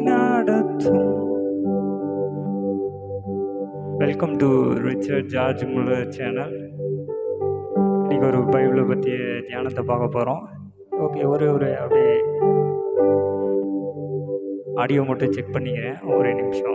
நடத்தும். Welcome to Richard George Muller channel இன்னைக்கு ஒரு பைபிளை பற்றிய தியானத்தை பார்க்க போகிறோம் ஓகே ஒரு ஒரு அப்படியே ஆடியோ மட்டும் செக் பண்ணிக்கிறேன். ஒரு நிமிஷம்.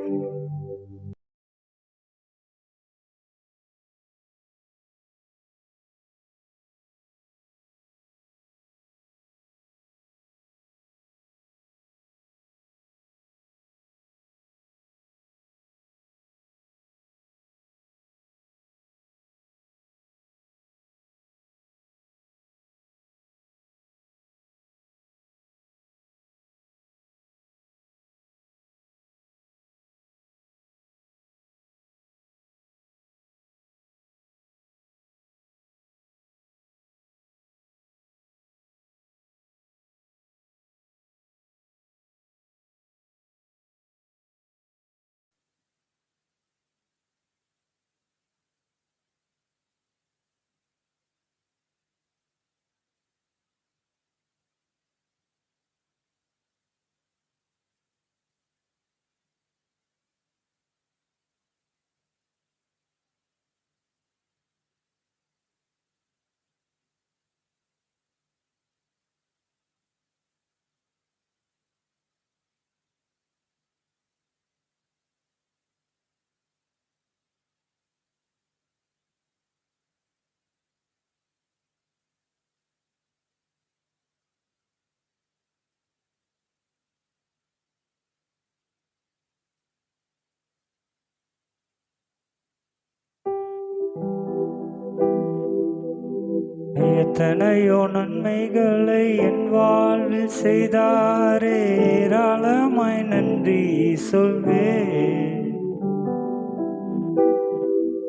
எத்தனையோ நன்மைகளை என் வாழ்வில் செய்தாரே. ஏராளமாய் நன்றி சொல்வேன்.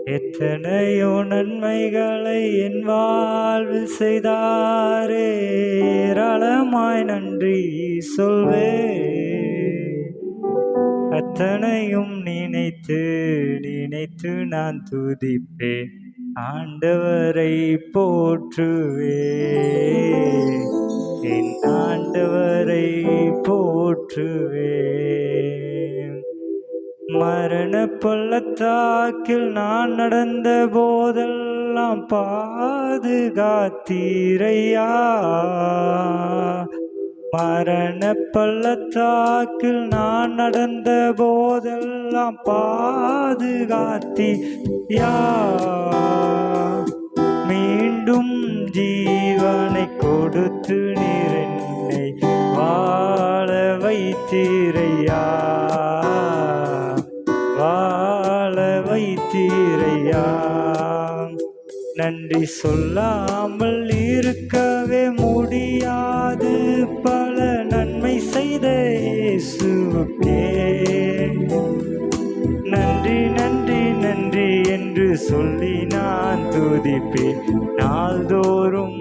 எத்தனையோ நன்மைகளை என் வாழ்வில் செய்தாரே. ஏராளமாய் நன்றி சொல்வேன். அத்தனையும் நினைத்து நினைத்து நான் துதிப்பேன். ஆண்டவரை போற்றுவே என் ஆண்டவரை போற்றுவே மரண பள்ளத்தாக்கில் நான் நடந்த போதெல்லாம் பாதுகாத்தீரையா. மரண பள்ளத்தாக்கில் நான் நடந்த போதெல்லாம் பாதுகாத்தி யா மீண்டும் ஜீவனை கொடுத்து நீர் வாழ வைத்தீரையா? வாழ வைத்தீரையா? நன்றி சொல்லாமல் இருக்கவே முடியாது சொல்லி நான் துதிப்பேன். நாள்தோறும்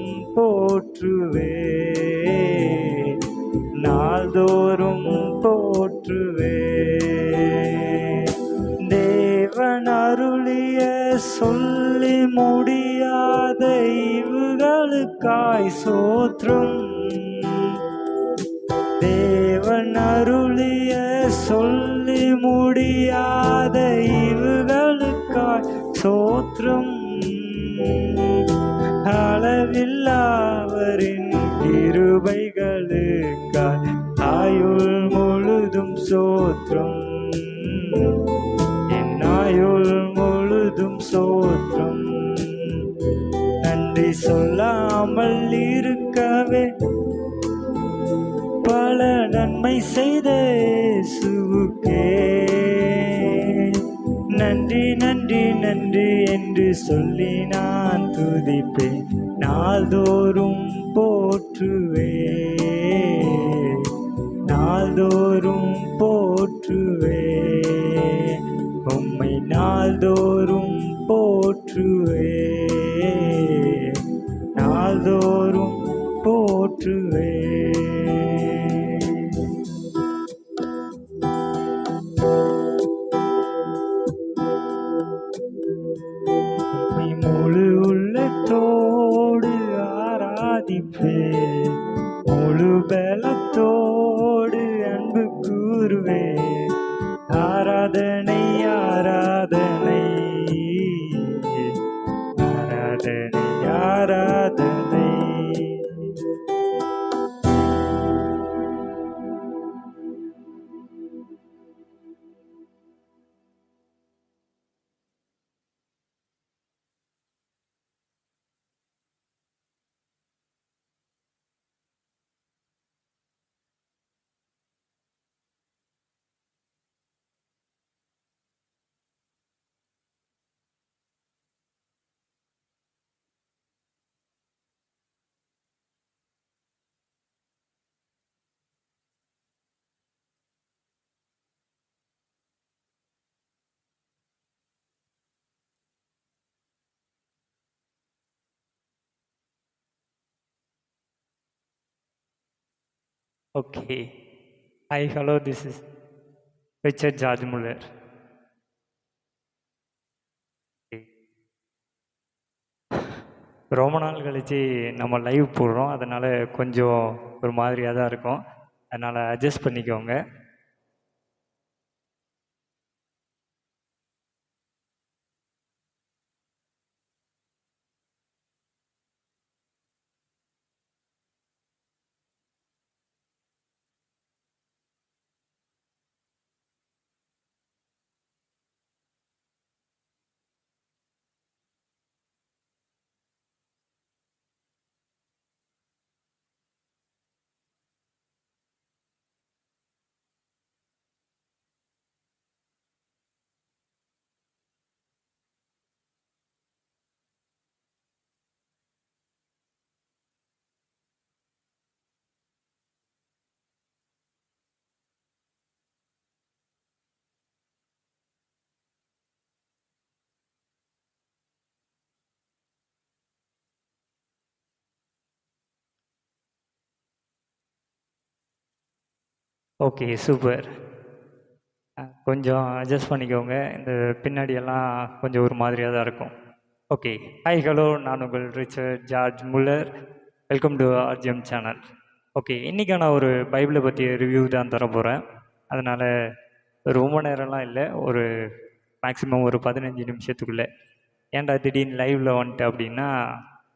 சோற்றும். என் ஆயுள் முழுதும் சோத்ரம் நன்றி சொல்லாமல் இருக்கவே. பல நன்மை செய்த சுவுக்கே நன்றி நன்றி நன்றி என்று சொல்லி நான் துதிப்பேன். நாள்தோறும் Okay. Hi, hello, this is Richard George Muller. ரொம்ப நாள் கழித்து நம்ம லைவ் போடுறோம் அதனால் கொஞ்சம் ஒரு மாதிரியாக தான் இருக்கும் அதனால் அட்ஜஸ்ட் பண்ணிக்கோங்க ஓகே சூப்பர் கொஞ்சம் அட்ஜஸ்ட் பண்ணிக்கோங்க. இந்த பின்னாடி எல்லாம் கொஞ்சம் ஒரு மாதிரியாக தான் இருக்கும். ஓகே ஹாய் ஹலோ நான் உங்கள் Richard George Muller welcome to RGM channel okay இன்றைக்கி நான் ஒரு பைபிளை பற்றி ரிவ்யூ தான் தர போகிறேன் அதனால் ரொம்ப நேரம்லாம் இல்லை. ஒரு மேக்ஸிமம் ஒரு பதினஞ்சு நிமிஷத்துக்குள்ளே. ஏன்டா திடீர்னு லைவில் வந்துட்டு அப்படின்னா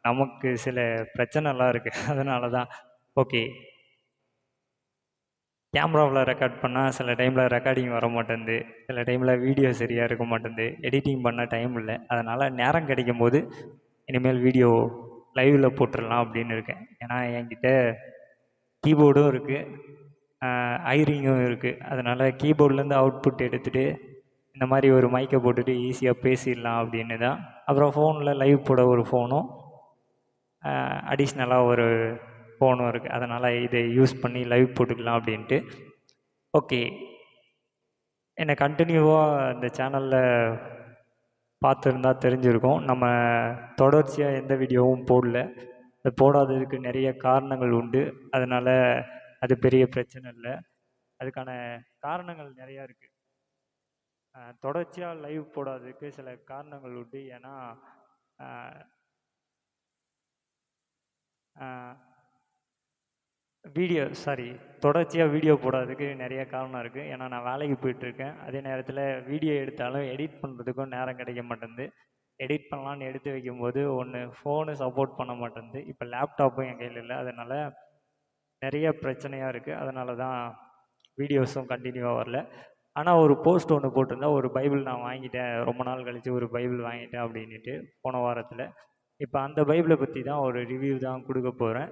நமக்கு சில பிரச்சனைலாம் இருக்குது அதனால தான். ஓகே கேமராவில் ரெக்கார்ட் பண்ணால் சில டைமில் ரெக்கார்டிங் வர மாட்டேங்குது சில டைமில் வீடியோ சரியாக இருக்க மாட்டேங்குது எடிட்டிங் பண்ண டைம் இல்லை. அதனால் நேரம் கிடைக்கும் போது இனிமேல் வீடியோ லைவில் போட்டுடலாம் அப்படின்னு இருக்கேன். ஏன்னா என்கிட்ட கீபோர்டும் இருக்குது ஐரிங்கும் இருக்குது அதனால் கீபோர்ட்லேருந்து அவுட்புட் எடுத்துகிட்டு இந்த மாதிரி ஒரு மைக்கை போட்டுட்டு ஈஸியாக பேசிடலாம் அப்படின்னு தான். அப்புறம் ஃபோனில் லைவ் போட ஒரு ஃபோனும் அடிஷ்னலாக ஒரு ஃபோனும் இருக்குது அதனால் இதை யூஸ் பண்ணி லைவ் போட்டுக்கலாம் அப்படின்ட்டு. ஓகே என்னை கண்டினியூவாக இந்த சேனலில் பார்த்துருந்தா தெரிஞ்சிருக்கும். நம்ம தொடர்ச்சியாக எந்த வீடியோவும் போடல. அது போடாததுக்கு நிறைய காரணங்கள் உண்டு. அதனால் அது பெரிய பிரச்சனை இல்லை. அதுக்கான காரணங்கள் நிறையா இருக்குது தொடர்ச்சியாக லைவ் போடாததுக்கு சில காரணங்கள் உண்டு. ஏன்னா வீடியோ சாரி தொடர்ச்சியாக வீடியோ போடாததுக்கு நிறைய காரணம் இருக்குது ஏன்னா நான் வேலைக்கு போயிட்டுருக்கேன். அதே நேரத்தில் வீடியோ எடுத்தாலும் எடிட் பண்ணுறதுக்கும் நேரம் கிடைக்க மாட்டேங்குது. எடிட் பண்ணலான்னு எடுத்து வைக்கும்போது ஒன்று ஃபோனு சப்போர்ட் பண்ண மாட்டேங்குது. இப்போ லேப்டாப்பும் என் கையில் இல்லை. அதனால் நிறைய பிரச்சனையாக இருக்குது அதனால தான் வீடியோஸும் கண்டினியூவாக வரல. ஆனால் ஒரு போஸ்ட் ஒன்று போட்டிருந்தா ஒரு பைபிள் நான் வாங்கிட்டேன். ரொம்ப நாள் கழித்து ஒரு பைபிள் வாங்கிட்டேன் அப்படின்ட்டு போன வாரத்தில். இப்போ அந்த பைபிளை பற்றி தான் ஒரு ரிவ்யூ தான் கொடுக்க போகிறேன்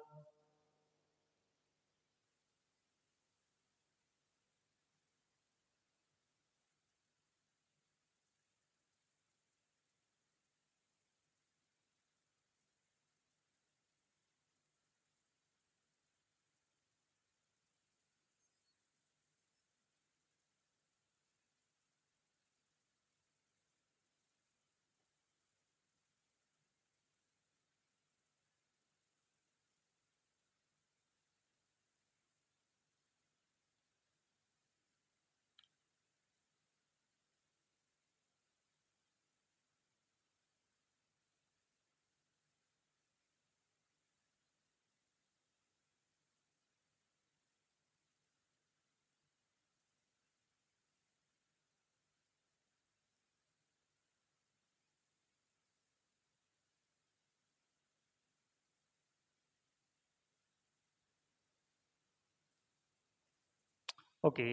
ஓகே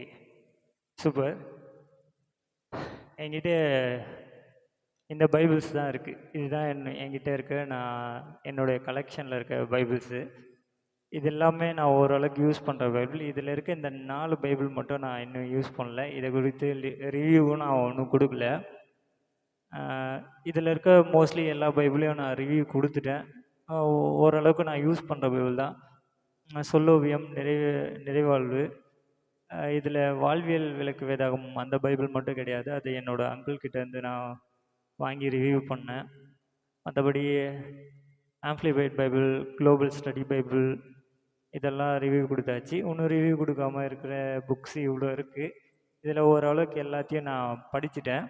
சூப்பர் என்கிட்ட இந்த பைபிள்ஸ் தான் இருக்குது இதுதான் என் என்கிட்ட இருக்க நான் என்னுடைய கலெக்ஷனில் இருக்க பைபிள்ஸு. இது எல்லாமே நான் ஓரளவுக்கு யூஸ் பண்ணுற பைபிள். இதில் இருக்க இந்த நாலு பைபிள் மட்டும் நான் இன்னும் யூஸ் பண்ணல. இதை குறித்து ரிவ்யூவும் நான் ஒன்றும் கொடுக்கல. இதில் இருக்க மோஸ்ட்லி எல்லா பைபிளையும் நான் ரிவ்யூ கொடுத்துட்டேன். ஓரளவுக்கு நான் யூஸ் பண்ணுற பைபிள் தான். சொல்லோவியம் நிறைவு நிறைவாழ்வு. இதில் வாழ்வியல் விளக்கு வேதாகம் அந்த பைபிள் மட்டும் கிடையாது. அது என்னோட அங்கிள் கிட்டேருந்து நான் வாங்கி ரிவ்யூ பண்ணேன். மற்றபடி amplified Bible global study Bible இதெல்லாம் ரிவ்யூ கொடுத்தாச்சு. இன்னும் ரிவ்யூ கொடுக்காம இருக்கிற புக்ஸ் இவ்வளோ இருக்குது இதில் ஓரளவுக்கு எல்லாத்தையும் நான் படிச்சுட்டேன்.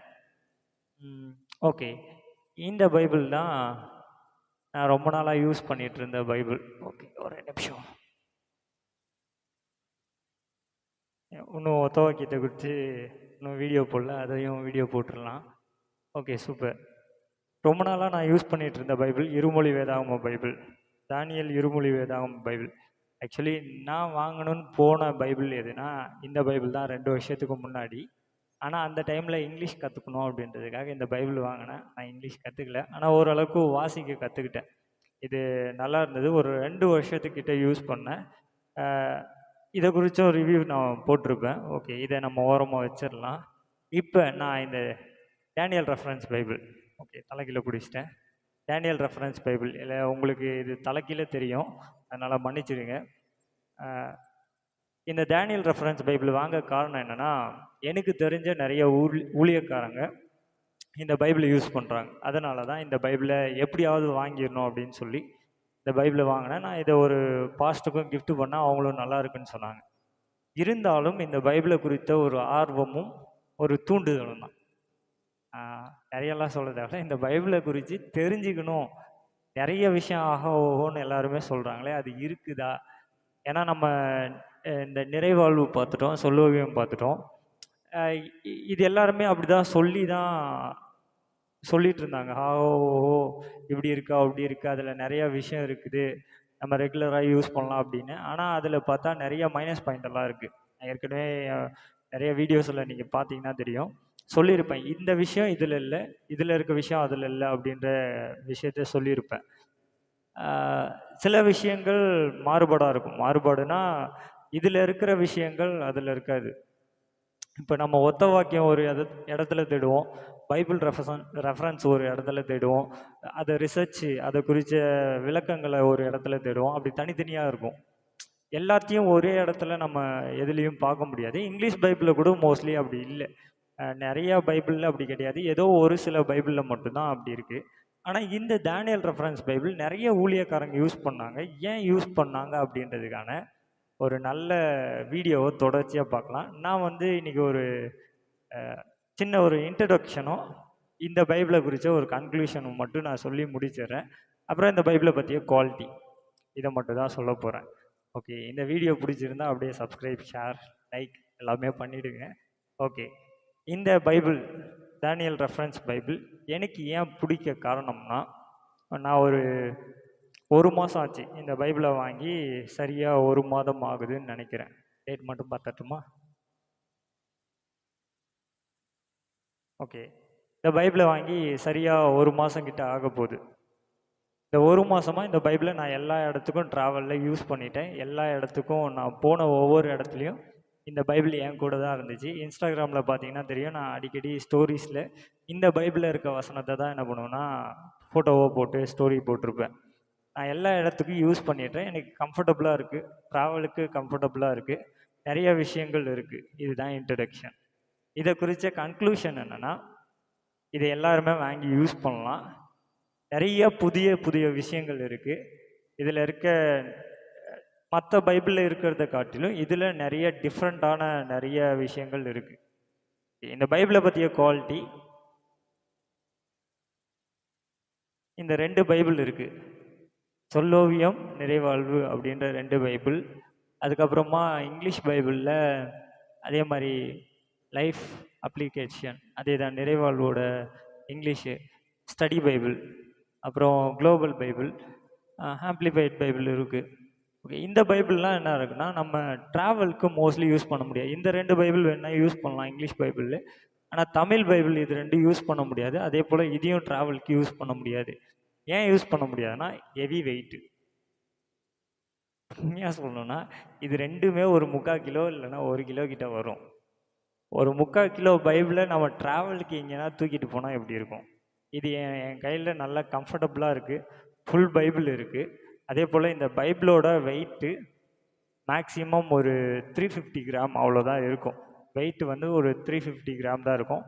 ஓகே இந்த பைபிள் தான் நான் ரொம்ப நாளாக யூஸ் பண்ணிகிட்டு இருந்த பைபிள். ஓகே ஒரு நிமிஷம். இன்னும் ஒத்த வாக்கியத்தை குறித்து இன்னும் வீடியோ போடல அதையும் வீடியோ போட்டுடலாம். ஓகே சூப்பர் ரொம்ப நாளாக நான் யூஸ் பண்ணிகிட்டு இருந்த பைபிள் இருமொழி வேதாகம பைபிள். தானியல் இருமொழி வேதாகம பைபிள். ஆக்சுவலி நான் வாங்கணும்னு போன பைபிள் எதுனா இந்த பைபிள் தான் ரெண்டு வருஷத்துக்கு முன்னாடி. ஆனால் அந்த டைமில் இங்கிலீஷ் கற்றுக்கணும் அப்படின்றதுக்காக இந்த பைபிள் வாங்கினேன். நான் இங்கிலீஷ் கற்றுக்கல ஆனால் ஓரளவுக்கு வாசிக்க கற்றுக்கிட்டேன் இது நல்லா இருந்தது. ஒரு ரெண்டு வருஷத்துக்கிட்ட யூஸ் பண்ணேன். இதை குறித்த ரிவ்யூ நான் போட்டிருப்பேன். ஓகே இதை நம்ம ஓரமாக வச்சிடலாம். இப்போ நான் இந்த டேனியல் ரெஃபரன்ஸ் பைபிள் ஓகே தலைக்கீழ பிடிச்சிட்டேன். டேனியல் ரெஃபரன்ஸ் பைபிள் இல்லை உங்களுக்கு இது தலைக்கீழே தெரியும். அதனால் மன்னிச்சிடுங்க. இந்த டேனியல் ரெஃபரன்ஸ் பைபிள் வாங்க காரணம் என்னென்னா எனக்கு தெரிஞ்ச நிறைய ஊழ் ஊழியக்காரங்க இந்த பைபிளை யூஸ் பண்ணுறாங்க அதனால தான் இந்த பைபிளை எப்படியாவது வாங்கிடணும் அப்படின்னு சொல்லி இந்த பைபிளை வாங்கினேன் நான் இதை ஒரு பாஸ்ட்டுக்கும் கிஃப்ட் பண்ணால் அவங்களும் நல்லா இருக்குன்னு சொன்னாங்க. இருந்தாலும் இந்த பைபிளை குறித்த ஒரு ஆர்வமும் ஒரு தூண்டுதலும் தான். நிறையெல்லாம் சொல்ல தேவையில்ல. இந்த பைபிளை குறித்து தெரிஞ்சுக்கணும். நிறைய விஷயம் ஆக ஓகோன்னு எல்லாருமே சொல்கிறாங்களே அது இருக்குதா? ஏன்னா நம்ம இந்த நிறைவாழ்வு பார்த்துட்டோம் சொல்லோவியம் பார்த்துட்டோம். இது எல்லாருமே அப்படி தான் சொல்லி தான் சொல்லிட்டு இருந்தாங்க ஆ ஓ ஓ இப்படி இருக்கா அப்படி இருக்கா அதில் நிறைய விஷயம் இருக்குது. நம்ம ரெகுலராக யூஸ் பண்ணலாம் அப்படின்னு. ஆனால் அதில் பார்த்தா நிறைய மைனஸ் பாயிண்ட் எல்லாம் இருக்குது ஏற்கனவே நிறைய வீடியோஸில் நீங்கள் பார்த்தீங்கன்னா தெரியும். சொல்லியிருப்பேன். இந்த விஷயம் இதில் இல்லை இதில் இருக்க விஷயம் அதில் இல்லை அப்படின்ற விஷயத்த சொல்லியிருப்பேன். சில விஷயங்கள் மாறுபாடாக இருக்கும். மாறுபாடுனா இதில் இருக்கிற விஷயங்கள் அதில் இருக்காது. இப்போ நம்ம ஒத்த வாக்கியம் ஒரு இடத்துல தேடுவோம். பைபிள் ரெஃபரன் ரெஃபரன்ஸ் ஒரு இடத்துல தேடுவோம். அதை ரிசர்ச்சு அதை குறித்த விளக்கங்களை ஒரு இடத்துல தேடுவோம். அப்படி தனித்தனியாக இருக்கும். எல்லாத்தையும் ஒரே இடத்துல நம்ம எதுலேயும் பார்க்க முடியாது. இங்கிலீஷ் பைபிளில் கூட மோஸ்ட்லி அப்படி இல்லை. நிறையா நிறைய பைபிளில் அப்படி கிடையாது. ஏதோ ஒரு சில பைபிளில் மட்டும்தான் அப்படி இருக்குது ஆனால் இந்த டேனியல் ரெஃபரன்ஸ் பைபிள் நிறைய ஊழியக்காரங்க யூஸ் பண்ணாங்க. ஏன் யூஸ் பண்ணாங்க அப்படின்றதுக்கான ஒரு நல்ல வீடியோவை தொடர்ச்சியாக பார்க்கலாம். நான் வந்து இன்றைக்கி ஒரு சின்ன ஒரு இன்ட்ரடக்ஷனும் இந்த பைபிளை குறித்த ஒரு கன்க்ளூஷனும் மட்டும் நான் சொல்லி முடிச்சிடுறேன். அப்புறம் இந்த பைபிளை பற்றிய குவாலிட்டி இதை மட்டும் தான் சொல்ல போகிறேன் ஓகே இந்த வீடியோ பிடிச்சிருந்தா அப்படியே சப்ஸ்கிரைப் ஷேர் லைக் எல்லாமே பண்ணிவிடுங்க ஓகே இந்த பைபிள் டேனியல் ரெஃபரன்ஸ் பைபிள் எனக்கு ஏன் பிடிக்க காரணம்னா நான் ஒரு ஒரு மாதம் ஆச்சு இந்த பைபிளை வாங்கி சரியாக ஒரு மாதம் ஆகுதுன்னு நினைக்கிறேன். டேட் மட்டும் பார்த்துட்டுமா? ஓகே இந்த பைபிளை வாங்கி சரியாக ஒரு மாதம் கிட்ட ஆக போகுது. இந்த ஒரு மாதமாக இந்த பைபிளை நான் எல்லா இடத்துக்கும் ட்ராவலில் யூஸ் பண்ணிட்டேன். எல்லா இடத்துக்கும் நான் போன ஒவ்வொரு இடத்துலையும் இந்த பைபிள் என் கூட தான் இருந்துச்சு. இன்ஸ்டாகிராமில் பார்த்தீங்கன்னா தெரியும். நான் அடிக்கடி ஸ்டோரிஸில் இந்த பைபிளில் இருக்க வசனத்தை தான் என்ன பண்ணுவேன்னா ஃபோட்டோவோ போட்டு ஸ்டோரி போட்டிருப்பேன். நான் எல்லா இடத்துக்கும் யூஸ் பண்ணிடுறேன் எனக்கு கம்ஃபர்டபுளாக இருக்குது ட்ராவலுக்கு கம்ஃபர்டபுளாக இருக்குது நிறைய விஷயங்கள் இருக்குது இதுதான் இன்ட்ரடக்ஷன் இதை குறித்த கன்க்ளூஷன் என்னென்னா இதை எல்லாருமே வாங்கி யூஸ் பண்ணலாம். நிறைய புதிய புதிய விஷயங்கள் இருக்குது இதில் இருக்க மற்ற பைபிளில் இருக்கிறத காட்டிலும் இதில் நிறைய டிஃப்ரெண்ட்டான நிறைய விஷயங்கள் இருக்குது இந்த பைபிளை பற்றிய குவாலிட்டி இந்த ரெண்டு பைபிள் இருக்குது சொல்லோவியம் நிறைவாழ்வு அப்படின்ற ரெண்டு பைபிள். அதுக்கப்புறமா இங்கிலீஷ் பைபிளில் அதே மாதிரி லைஃப் அப்ளிகேஷன் அதே தான் நிறைவாழ்வோட இங்கிலீஷு ஸ்டடி பைபிள் அப்புறம் குளோபல் பைபிள் ஆம்ப்ளிஃபைட் பைபிள் இருக்குது ஓகே இந்த பைபிள்லாம் என்ன இருக்குன்னா நம்ம ட்ராவலுக்கு மோஸ்ட்லி யூஸ் பண்ண முடியாது. இந்த ரெண்டு பைபிள் வேணால் யூஸ் பண்ணலாம் இங்கிலீஷ் பைபிள் ஆனால் தமிழ் பைபிள் இது ரெண்டும் யூஸ் பண்ண முடியாது. அதே போல் இதையும் ட்ராவலுக்கு யூஸ் பண்ண முடியாது. ஏன் யூஸ் பண்ண முடியாதுன்னா ஹெவி வெயிட்டு உண்மையாக சொல்லணும்னா இது ரெண்டுமே ஒரு முக்கால் கிலோ இல்லைன்னா ஒரு கிலோ கிட்ட வரும். ஒரு முக்கால் கிலோ பைபிளை நம்ம ட்ராவலுக்கு எங்கேனா தூக்கிட்டு போனால் எப்படி இருக்கும்? இது என் என் கையில் நல்லா கம்ஃபர்டபுளாக இருக்குது ஃபுல் பைபிள் இருக்குது அதே போல் இந்த பைபிளோட வெயிட்டு மேக்ஸிமம் ஒரு த்ரீ ஃபிஃப்டி கிராம் அவ்வளோதான் இருக்கும். வெயிட் வந்து ஒரு த்ரீ ஃபிஃப்டி கிராம் தான் இருக்கும்.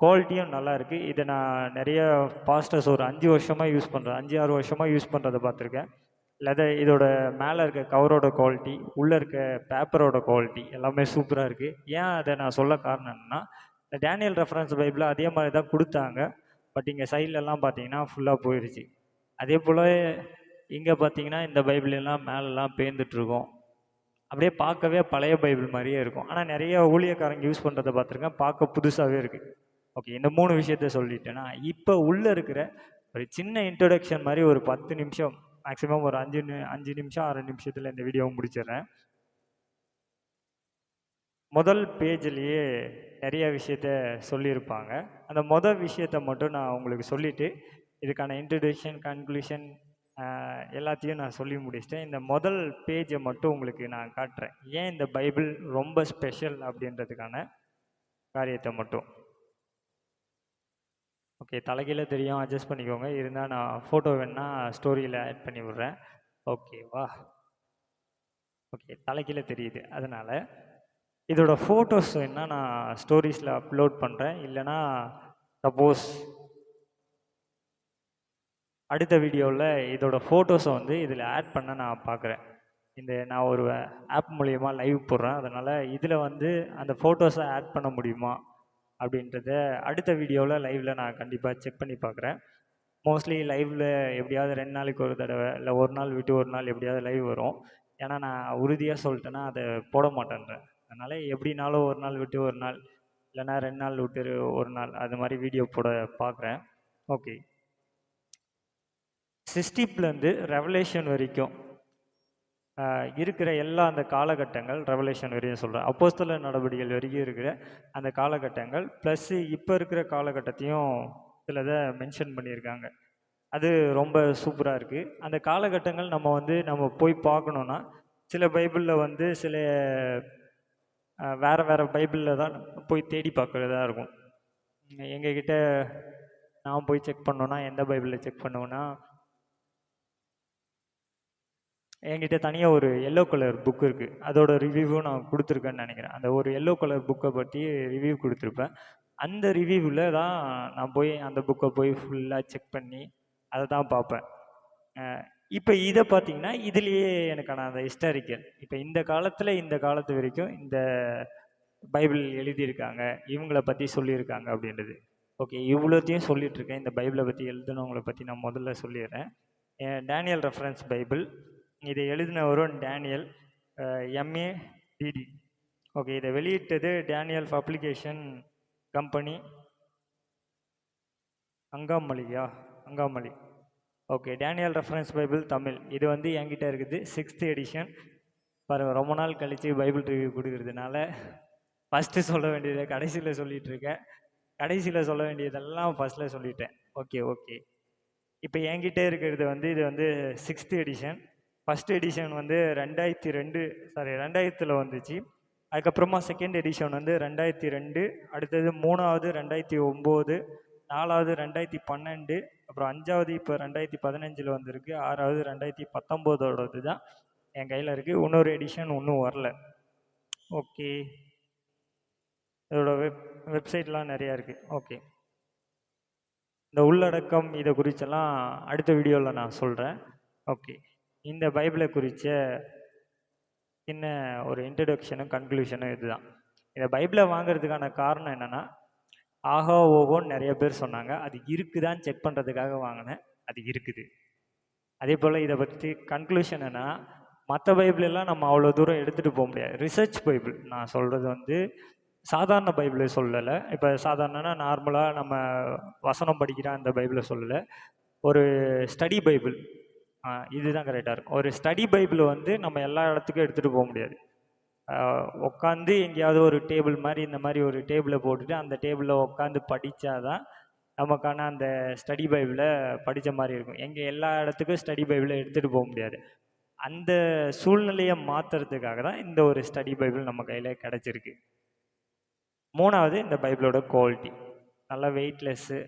குவாலிட்டியும் நல்லா இருக்குது இதை நான் நிறைய பாஸ்டர்ஸ் ஒரு அஞ்சு வருஷமாக யூஸ் பண்ணுறேன் அஞ்சு ஆறு வருஷமாக யூஸ் பண்ணுறதை பார்த்துருக்கேன். லெதர் இதோட மேலே இருக்க கவரோட குவாலிட்டி உள்ளே இருக்க பேப்பரோட குவாலிட்டி எல்லாமே சூப்பராக இருக்குது ஏன் அதை நான் சொல்ல காரணம் என்னன்னா இந்த டேனியல் ரெஃபரன்ஸ் பைப்பில் அதே மாதிரி தான் கொடுத்தாங்க. பட் இங்கே சைட்லலாம் பார்த்தீங்கன்னா ஃபுல்லாக போயிடுச்சு அதே போல் இங்கே பார்த்தீங்கன்னா இந்த பைபிள் எல்லாம் மேலெல்லாம் அப்படியே பார்க்கவே பழைய பைபிள் மாதிரியே இருக்கும். ஆனால் நிறைய ஊழியக்காரங்க யூஸ் பண்ணுறதை பார்த்துருக்கேன். பார்க்க புதுசாகவே இருக்குது ஓகே இந்த மூணு விஷயத்த சொல்லிட்டேன்னா இப்போ உள்ளே இருக்கிற ஒரு சின்ன இன்ட்ரொடக்ஷன் மாதிரி ஒரு பத்து நிமிஷம் மேக்ஸிமம் ஒரு அஞ்சு அஞ்சு நிமிஷம் ஆறு நிமிஷத்தில் இந்த வீடியோவை முடிச்சிடுறேன். முதல் பேஜ்லேயே நிறைய விஷயத்த சொல்லியிருப்பாங்க. அந்த முதல் விஷயத்த மட்டும் நான் உங்களுக்கு சொல்லிவிட்டு இதுக்கான இன்ட்ரடக்ஷன் கன்க்ளூஷன் எல்லாத்தையும் நான் சொல்லி முடிச்சிட்டேன். இந்த முதல் பேஜை மட்டும் உங்களுக்கு நான் காட்டுறேன். ஏன் இந்த பைபிள் ரொம்ப ஸ்பெஷல் அப்படின்றதுக்கான காரியத்தை மட்டும். ஓகே தலைகீழ தெரியும். அட்ஜஸ்ட் பண்ணிக்கோங்க. இருந்தால் நான் ஃபோட்டோ வேணா ஸ்டோரியில் ஆட் பண்ணி விட்றேன். ஓகேவா ஓகே தலைகீழ தெரியுது. அதனால் இதோட ஃபோட்டோஸ் வேணால் நான் ஸ்டோரிஸில் அப்லோட் பண்ணுறேன் இல்லைனா சப்போஸ் அடுத்த வீடியோவில் இதோட ஃபோட்டோஸை வந்து இதில் ஆட் பண்ண நான் பார்க்குறேன் இந்த நான் ஒரு ஆப் மூலியமாக லைவ் போடுறேன். அதனால் இதில் வந்து அந்த ஃபோட்டோஸை ஆட் பண்ண முடியுமா? அப்படின்றத அடுத்த வீடியோவில் லைவில் நான் கண்டிப்பாக செக் பண்ணி பார்க்குறேன் மோஸ்ட்லி லைவில் எப்படியாவது ரெண்டு நாளைக்கு ஒரு தடவை இல்லை ஒரு நாள் விட்டு ஒரு நாள் எப்படியாவது லைவ் வரும். ஏன்னா நான் உறுதியாக சொல்லிட்டேன்னா அதை போட மாட்டேன்றேன். அதனால் எப்படினாலும் ஒரு நாள் விட்டு ஒரு நாள் இல்லைன்னா ரெண்டு நாள் விட்டு ஒரு நாள் அது மாதிரி வீடியோ போட பார்க்குறேன் ஓகே சிஸ்டிப்லேருந்து ரெவலேஷன் வரைக்கும் இருக்கிற எல்லா அந்த காலகட்டங்கள் ரெவலேஷன் வரையும் சொல்கிறேன் அப்போஸ்தல நடவடிக்கைகள் வரைக்கும் இருக்கிற அந்த காலகட்டங்கள் ப்ளஸ்ஸு இப்போ இருக்கிற காலகட்டத்தையும் சிலதை மென்ஷன் பண்ணியிருக்காங்க. அது ரொம்ப சூப்பராக இருக்குது அந்த காலகட்டங்கள் நம்ம வந்து நம்ம போய் பார்க்கணுன்னா சில பைபிளில் வந்து சில வேறு வேறு பைபிளில் தான் போய் தேடி பார்க்குறதா இருக்கும். எங்ககிட்ட நான் போய் செக் பண்ணோன்னா எந்த பைபிளில் செக் பண்ணுவேன்னா என்கிட்ட தனியாக ஒரு எல்லோ கலர் புக் இருக்குது அதோட ரிவ்யூவும் நான் கொடுத்துருக்கேன்னு நினைக்கிறேன். அந்த ஒரு எல்லோ கலர் புக்கை பற்றி ரிவ்யூ கொடுத்துருப்பேன். அந்த ரிவ்யூவில் தான் நான் போய் அந்த புக்கை போய் ஃபுல்லாக செக் பண்ணி அதை தான் பார்ப்பேன். இப்போ இதை பார்த்தீங்கன்னா இதுலேயே எனக்கான அந்த ஹிஸ்டாரிக்கல் இப்போ இந்த காலத்தில் இந்த காலத்து வரைக்கும் இந்த பைபிள் எழுதியிருக்காங்க. இவங்கள பற்றி சொல்லியிருக்காங்க அப்படின்றது. ஓகே இவ்வளோத்தையும் சொல்லிகிட்ருக்கேன் இந்த பைபிளை பற்றி எழுதுனவங்களை பற்றி நான் முதல்ல சொல்லிடுறேன். Daniel reference Bible. இதை எழுதினவரும் டேனியல் எம்ஏ டிடி ஓகே இதை வெளியிட்டது Daniel publication company. அங்காமலியா Angamaly okay Daniel reference Bible Tamil. இது வந்து என்கிட்ட இருக்குது. Sixth edition. பாருங்கள் ரொம்ப நாள் கழித்து பைபிள் ரிவ்யூ கொடுக்கறதுனால ஃபஸ்ட்டு சொல்ல வேண்டியதை கடைசியில் சொல்லிகிட்டு இருக்கேன். கடைசியில் சொல்ல வேண்டியதெல்லாம் ஃபஸ்ட்டில் சொல்லிட்டேன். Okay okay. இப்போ என்கிட்ட இருக்கிறது வந்து இது வந்து சிக்ஸ்த் எடிஷன். ஃபஸ்ட் எடிஷன் வந்து ரெண்டாயிரத்தி ரெண்டு சாரி ரெண்டாயிரத்தில் வந்துச்சு. அதுக்கப்புறமா செகண்ட் எடிஷன் வந்து ரெண்டாயிரத்தி ரெண்டு அடுத்தது மூணாவது ரெண்டாயிரத்தி ஒம்பது நாலாவது ரெண்டாயிரத்தி பன்னெண்டு அப்புறம் அஞ்சாவது இப்போ ரெண்டாயிரத்தி பதினஞ்சில் வந்திருக்கு. ஆறாவது ரெண்டாயிரத்தி பத்தொம்போதோடது தான் என் கையில் இருக்குது இன்னொரு எடிஷன் ஒன்றும் வரல. ஓகே இதோட வெப் வெப்சைட்லாம் நிறையா இருக்குது ஓகே இந்த உள்ளடக்கம் இதை குறிச்செல்லாம் அடுத்த வீடியோவில் நான் சொல்கிறேன் ஓகே இந்த பைபிளை குறித்த சின்ன ஒரு இன்ட்ரடக்ஷனும் கன்க்ளூஷனும் இதுதான். இந்த பைபிளை வாங்குறதுக்கான காரணம் என்னென்னா ஆஹா ஓஹோன்னு நிறைய பேர் சொன்னாங்க. அது இருக்குதான்னு செக் பண்ணுறதுக்காக வாங்கினேன். அது இருக்குது. அதே போல் இதை பற்றி கன்க்ளூஷன் என்னென்னா மற்ற பைபிளெல்லாம் நம்ம அவ்வளோ தூரம் எடுத்துகிட்டு போக முடியாது. Research Bible. நான் சொல்கிறது வந்து சாதாரண பைபிளை சொல்லலை. இப்போ சாதாரணனா நார்மலாக நம்ம வசனம் படிக்கிற அந்த பைபிளை சொல்லலை. ஒரு ஸ்டடி பைபிள். இதுதான் கரெக்டாக இருக்கும். ஒரு ஸ்டடி பைபிள் வந்து நம்ம எல்லா இடத்துக்கும் எடுத்துகிட்டு போக முடியாது. உட்காந்து எங்கேயாவது ஒரு டேபிள் மாதிரி இந்த மாதிரி ஒரு டேபிளை போட்டுட்டு அந்த டேபிளில் உட்காந்து படித்தாதான் நமக்கான அந்த ஸ்டடி பைபிளை படித்த மாதிரி இருக்கும். எங்கே எல்லா இடத்துக்கும் ஸ்டடி பைபிளை எடுத்துகிட்டு போக முடியாது. அந்த சூழ்நிலையை மாற்றுறதுக்காக தான் இந்த ஒரு ஸ்டடி பைபிள் நம்ம கையில் கிடச்சிருக்கு. மூணாவது இந்த பைபிளோட குவாலிட்டி நல்லா வெயிட்லெஸ்ஸு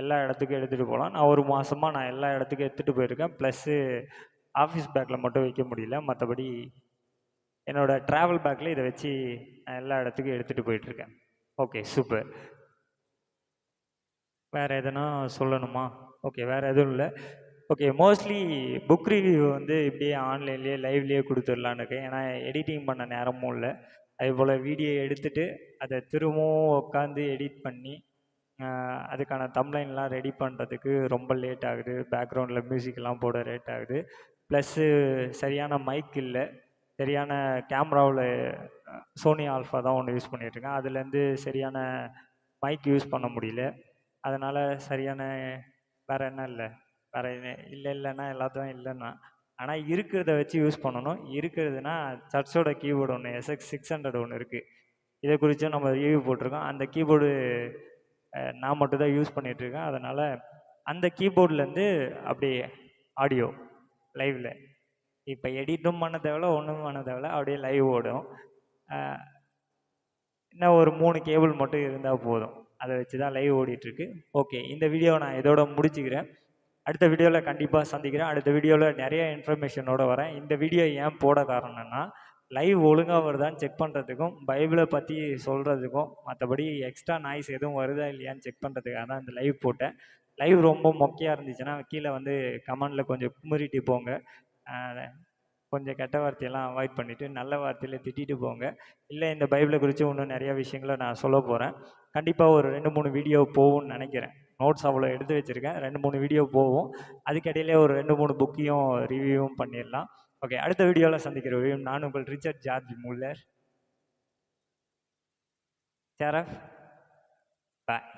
எல்லா இடத்துக்கும் எடுத்துகிட்டு போகலாம். நான் ஒரு மாதமாக நான் எல்லா இடத்துக்கும் எடுத்துகிட்டு போயிருக்கேன். ப்ளஸ்ஸு ஆஃபீஸ் பேக்கில் மட்டும் வைக்க முடியல. மற்றபடி என்னோடய ட்ராவல் பேக்கில் இதை வச்சு நான் எல்லா இடத்துக்கும் எடுத்துகிட்டு போயிட்டுருக்கேன் ஓகே சூப்பர் வேறு எதனா சொல்லணுமா? ஓகே வேறு எதுவும் இல்லை. ஓகே மோஸ்ட்லி புக் ரிவ்யூ வந்து இப்படியே ஆன்லைன்லேயே லைவ்லேயே கொடுத்துடலான்னு இருக்கேன். ஏன்னா எடிட்டிங் பண்ண நேரமும் இல்லை. அதே போல் வீடியோ எடுத்துகிட்டு அதை திரும்பவும் உட்காந்து எடிட் பண்ணி அதுக்கான தம்ப்லைன்லாம் ரெடி பண்ணுறதுக்கு ரொம்ப லேட் ஆகுது. பேக்ரவுண்டில் மியூசிக்லாம் போட லேட் ஆகுது. ப்ளஸ்ஸு சரியான மைக் இல்லை. சரியான கேமராவில் சோனி ஆல்ஃபா தான் ஒன்று யூஸ் பண்ணிகிட்ருக்கேன் அதுலேருந்து சரியான மைக் யூஸ் பண்ண முடியல. அதனால் சரியான வேறு என்ன இல்லை. வேறு என்ன இல்லை இல்லைன்னா எல்லாத்தையும் இல்லைன்னா. ஆனால் இருக்கிறத வச்சு யூஸ் பண்ணணும். இருக்கிறதுனா சர்ச்சோட கீபோர்டு ஒன்று எஸ்எக்ஸ் சிக்ஸ் ஹண்ட்ரட் ஒன்று இருக்குது இதை குறித்தும் நம்ம ரிவ்யூ போட்டிருக்கோம். அந்த கீபோர்டு நான் மட்டும் தான் யூஸ் பண்ணிகிட்ருக்கேன் அதனால் அந்த கீபோர்ட்லேருந்து அப்படியே ஆடியோ லைவில் இப்போ எடிட்டும் பண்ண தேவையில்ல ஒன்றும் பண்ண தேவையில்ல. அப்படியே லைவ் ஓடும். இன்னும் ஒரு மூணு கேபிள் மட்டும் இருந்தால் போதும். அதை வச்சு தான் லைவ் ஓடிட்டுருக்கு ஓகே இந்த வீடியோவை நான் இதோட முடிச்சுக்கிறேன். அடுத்த வீடியோவில் கண்டிப்பாக சந்திக்கிறேன். அடுத்த வீடியோவில் நிறைய இன்ஃபர்மேஷனோட வரேன். இந்த வீடியோ ஏன் போட காரணம்னா லைவ் ஒழுங்காக வருதான்னு செக் பண்ணுறதுக்கும் பைபிளை பற்றி சொல்கிறதுக்கும் மற்றபடி எக்ஸ்ட்ரா நாய்ஸ் எதுவும் வருதா இல்லையான்னு செக் பண்ணுறதுக்காக தான் இந்த லைவ் போட்டேன். லைவ் ரொம்ப மொக்கையாக இருந்துச்சுன்னா கீழே வந்து கமெண்டில் கொஞ்சம் குமுறிட்டு போங்க. கொஞ்சம் கெட்ட வார்த்தையெல்லாம் அவாய்ட் பண்ணிவிட்டு நல்ல வார்த்தையில் திட்டிட்டு போங்க. இல்லை இந்த பைபிளை குறித்து இன்னும் நிறையா விஷயங்களை நான் சொல்ல போகிறேன் கண்டிப்பாக ஒரு ரெண்டு மூணு வீடியோ போகும்னு நினைக்கிறேன். நோட்ஸ் அவ்வளோ எடுத்து வச்சுருக்கேன். ரெண்டு மூணு வீடியோ போகும். அதுக்கடையிலே ஒரு ரெண்டு மூணு புக்கையும் ரிவ்யூவும் பண்ணிடலாம். ஓகே அடுத்த வீடியோவில் சந்திக்கிற வீடியோ நான் உங்கள் ரிச்சர்ட் ஜார்ஜ் முல்லர். ஷரஃப் பாய்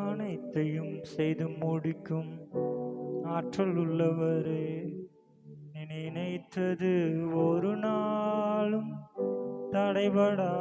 அனைத்தையும் செய்து முடிக்கும் ஆற்றல் உள்ளவரே நினைத்தது ஒரு நாளும் தடைபடா